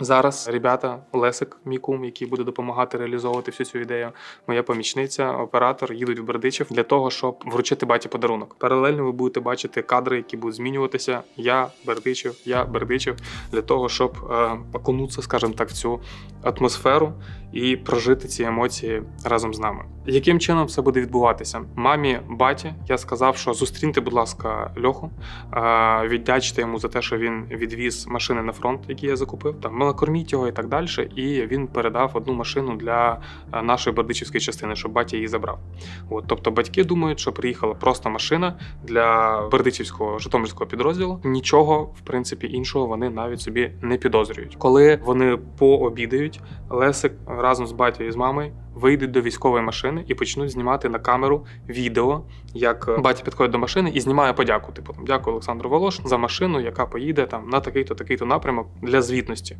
Зараз ребята, Лесик, мій кум, який буде допомагати реалізовувати всю цю ідею, моя помічниця, оператор їдуть в Бердичів для того, щоб вручити баті подарунок. Паралельно ви будете бачити кадри, які будуть змінюватися. Я Бердичів, я Бердичів, для того, щоб е, окунутися, скажімо так, в цю атмосферу і прожити ці емоції разом з нами. Яким чином все буде відбуватися? Мамі, баті, я сказав, що зустріньте, будь ласка, Льоху, е, віддячте йому за те, що він відвіз машини на фронт, які я закупив. Там накорміть його і так далі. І він передав одну машину для е, нашої бердичівської частини, щоб батя її забрав. От, тобто батьки думають, що приїхала просто машина для бердичівського житомирського підрозділу. Нічого, в принципі, іншого вони навіть собі не підозрюють. Коли вони пообідають, Лесик разом з батьком і з мамою вийдуть до військової машини і почнуть знімати на камеру відео, як батя підходить до машини і знімає подяку. Типу, дякую Олександру Волош за машину, яка поїде там на такий-то такий-то напрямок для звітності.